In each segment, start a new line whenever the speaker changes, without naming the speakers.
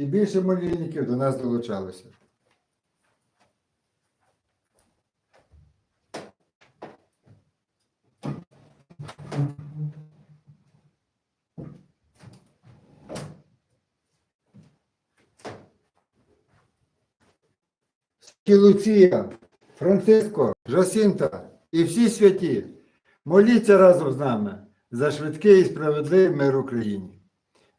і більше молільників до нас долучалося. І Луція, Франциско, Жасінта і всі святі, моліться разом з нами за швидкий і справедливий мир Україні.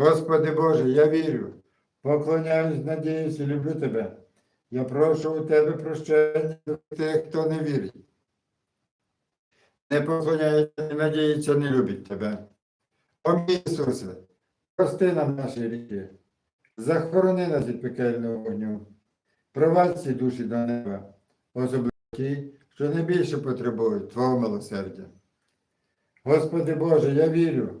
Господи Боже, я вірю, поклоняюсь, надіюсь і люблю Тебе. Я прошу у Тебе прощення тих, хто не вірить. Не поклоняється, не надіється, не любить Тебе. О Ісусе, прости нам наші гріхи, захорони нас від пекельного вогню, провадь ці душі до неба, особливо ті, що найбільше потребують Твого милосердя. Господи Боже, я вірю,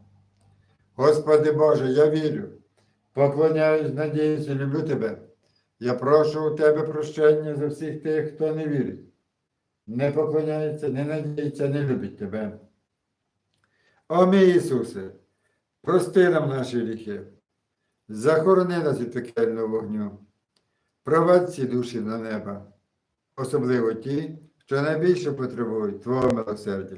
Господи Боже, я вірю, поклоняюсь, надіюсь і люблю тебе. Я прошу у тебе прощення за всіх тих, хто не вірить. Не поклоняється, не надіється, не любить тебе. О мій Ісусе, прости нам наші гріхи, захорони нас від пекельного вогню, провадь ці душі до неба, особливо ті, що найбільше потребують Твого милосердя.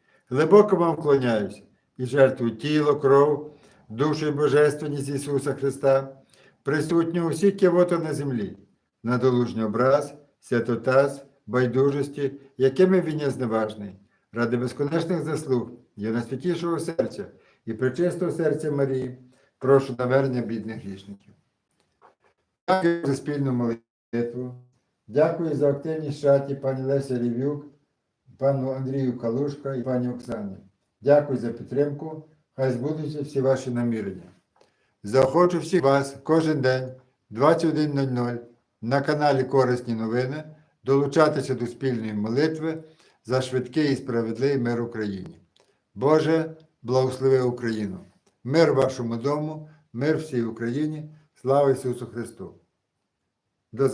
глибоко вам вклоняюсь і жертвую тіло, кров, душу і божественність Ісуса Христа, присутню у всіх кивотах на землі, на долужній образ, святотаз, байдужості, якими він є зневажний, ради безконечних заслуг, є найсвятішого серця і пречистого серця Марії, прошу навернення бідних грішників. Дякую за спільну молитву. Дякую за активність в чаті пані Леся Рівюк, пану Андрію Калушка і пані Оксані. Дякую за підтримку. Хай збудуться всі ваші намірення. Заохочу всіх вас кожен день 21.00 на каналі Корисні новини долучатися до спільної молитви за швидкий і справедливий мир Україні. Боже, благослови Україну! Мир вашому дому, мир всій Україні, слава Ісусу Христу!